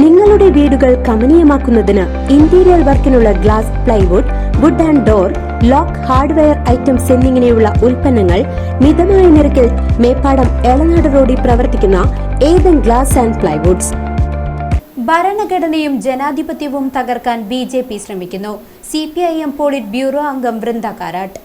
നിങ്ങളുടെ വീടുകൾ കമനീയമാക്കുന്നതിന് interior വർക്കിനുള്ള glass plywood wood and door lock hardware items എന്നിങ്ങനെയുള്ള ഉൽപ്പന്നങ്ങൾ മിതമായ നിരക്കിൽ മേപ്പാടം എളനാട് റോഡിൽ പ്രവർത്തിക്കുന്ന ഏതൻ ഗ്ലാസ് ആൻഡ് പ്ലൈവുഡ്സ് ഭരണഘടനയും ജനാധിപത്യവും തകർക്കാൻ ബി ജെ പി ശ്രമിക്കുന്നു. C P I M politburo അംഗം വൃന്ദ കാരാട്ട്.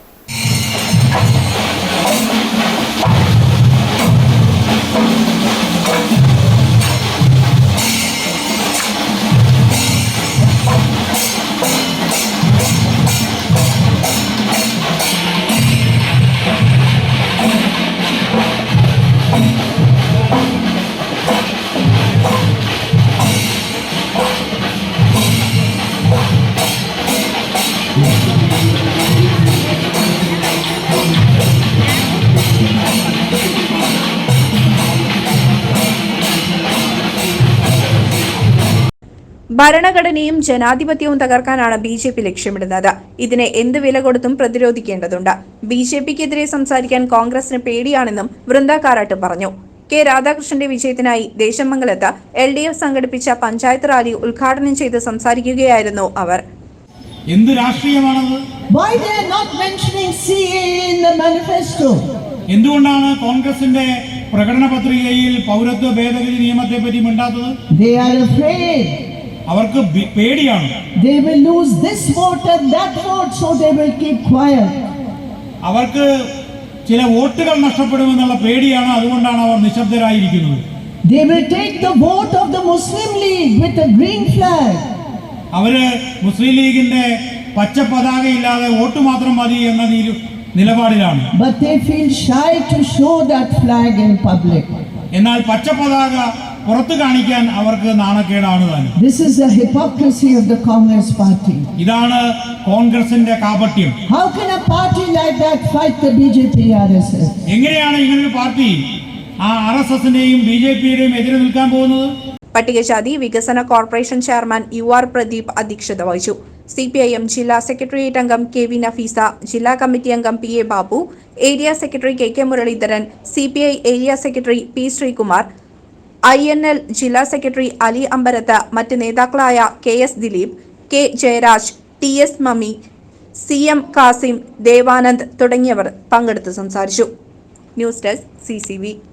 ഭരണഘടനയും ജനാധിപത്യവും തകർക്കാനാണ് ബി ജെ പി ലക്ഷ്യമിടുന്നത്. ഇതിനെ എന്ത് വില കൊടുത്തും പ്രതിരോധിക്കേണ്ടതുണ്ട്. ബി ജെ പിക്കെതിരെ സംസാരിക്കാൻ കോൺഗ്രസിന് പേടിയാണെന്നും വൃന്ദ കാരാട്ട് പറഞ്ഞു. കെ രാധാകൃഷ്ണന്റെ വിജയത്തിനായി ദേശമംഗലത്ത് എൽ ഡി എഫ് സംഘടിപ്പിച്ച പഞ്ചായത്ത് റാലി ഉദ്ഘാടനം ചെയ്ത് സംസാരിക്കുകയായിരുന്നു അവർ. എന്ത് രാഷ്ട്രീയമാണത്? Why they not mentioning C A in the manifesto എന്തുകൊണ്ടാണ് കോൺഗ്രസിന്റെ പ്രകടന പത്രികയിൽ പൗരത്വ ഭേദഗതി നിയമത്തെ പറ്റി മിണ്ടാത്തത്? അവർക്ക് പേടിയാണ്. They we lose this voter that for so they will keep quiet അവർക്ക് ചില വോട്ടുകൾ നഷ്ടപ്പെടുമെന്നുള്ള പേടിയാണ് അതുകൊണ്ടാണ് അവർ നിശബ്ദരായിരിക്കുന്നത്. They will take the vote of the Muslim League with a green flag. അവർ മുസ്ലിം ലീഗിന്റെ പച്ച പതാക ഇല്ലാതെ വോട്ട് മാത്രം മതി എന്ന നിലപാടിലാണ്. എന്നാൽ പച്ച പതാക പുറത്തു കാണിക്കാൻ അവർക്ക് നാണക്കേടാണ് താനും. This is of Congress party ഇതാണ് കോൺഗ്രസിന്റെ കാപട്യം. How can a party like that fight the BJP RSS? എങ്ങനെയാണ് ഇങ്ങനൊരു പാർട്ടി ആ ആർ എസ് എസിന്റെയും ബി ജെ പിയുടെയും എതിരെ നിൽക്കാൻ പോകുന്നത്? പട്ടികജാതി വികസന corporation chairman U R Pradeep അധ്യക്ഷത വഹിച്ചു. സി പി ഐ എം ജില്ലാ സെക്രട്ടേറിയറ്റ് അംഗം കെ വി നഫീസ ജില്ലാ കമ്മിറ്റി അംഗം P A Babu area secretary K K Muraleedharan C P I area secretary P Sreekumar I N L ജില്ലാ സെക്രട്ടറി അലി അമ്പരത്ത് മറ്റ് നേതാക്കളായ K S Dileep K Jayaraj T S Mami C M Kasim Devanand തുടങ്ങിയവർ പങ്കെടുത്ത് സംസാരിച്ചു. News desk C